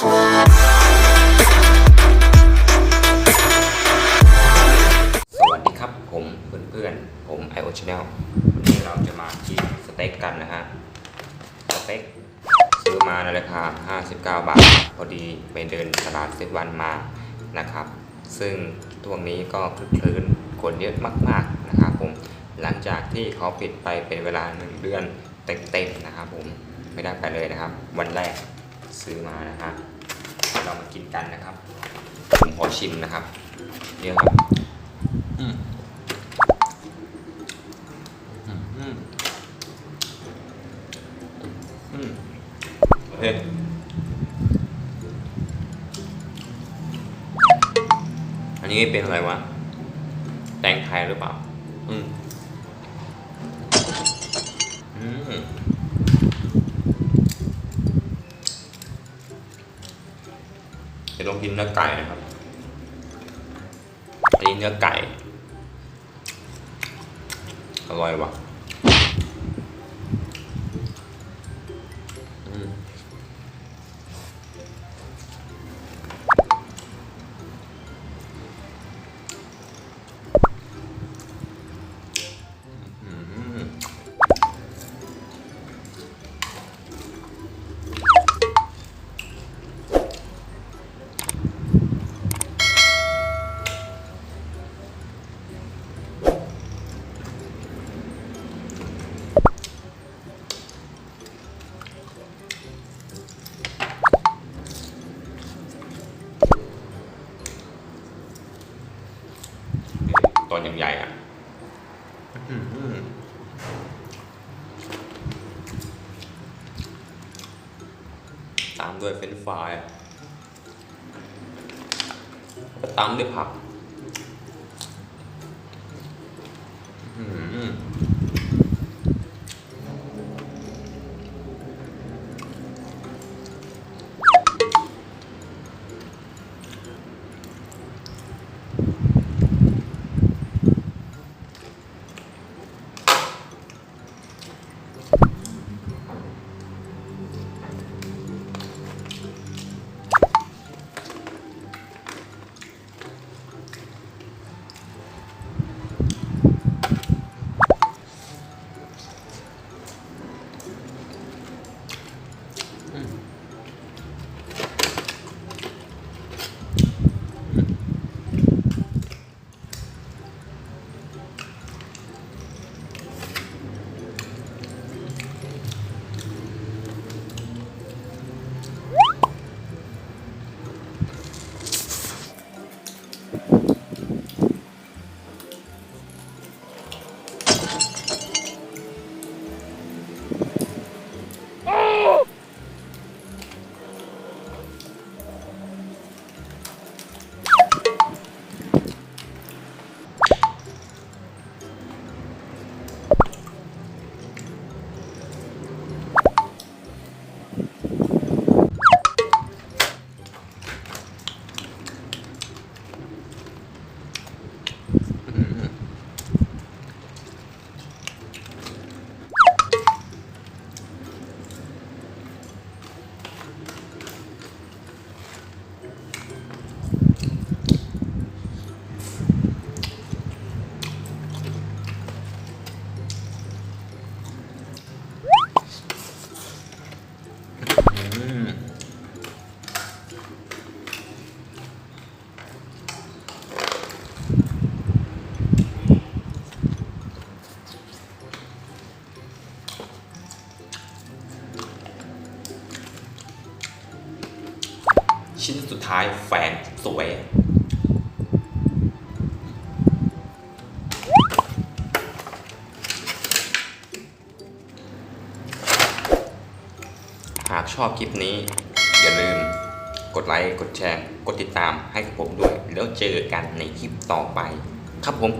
สวัสดีครับผมเพื่อนๆ ผม IO Channel วันนี้เราจะมากินสเต็กกันนะฮะ สเต็กซื้อมาในราคา 59 บาท พอดีไปเดินตลาดเซฟวันมานะครับ ซึ่งช่วงนี้ก็คลึกคลื้นคนเยอะมากๆนะครับผม หลังจากที่เขาปิดไปเป็นเวลา 1 เดือนเต็มๆนะครับผมไม่ได้ไปเลยนะครับ วันแรก ซื้อมานะฮะเรามากินกันนะครับ ผมขอชิมนะครับเดี๋ยวครับอืมอืมอืมอืมโอเคอันนี้เป็นอะไรวะ แตงไทยหรือเปล่า อืมอืม ลองกินเนื้อไก่นะครับ อันนี้เนื้อไก่ อร่อยว่ะ ตอนยังใหญ่อะอืมตามด้วยเฟรนช์ฟรายตามด้วยผัก อืม ชิ้นสุดท้ายแฟนสวย หากชอบคลิปนี้ อย่าลืมกดไลค์ กดแชร์ กดติดตามให้กับผมด้วย แล้วเจอกันในคลิปต่อไป ครับผม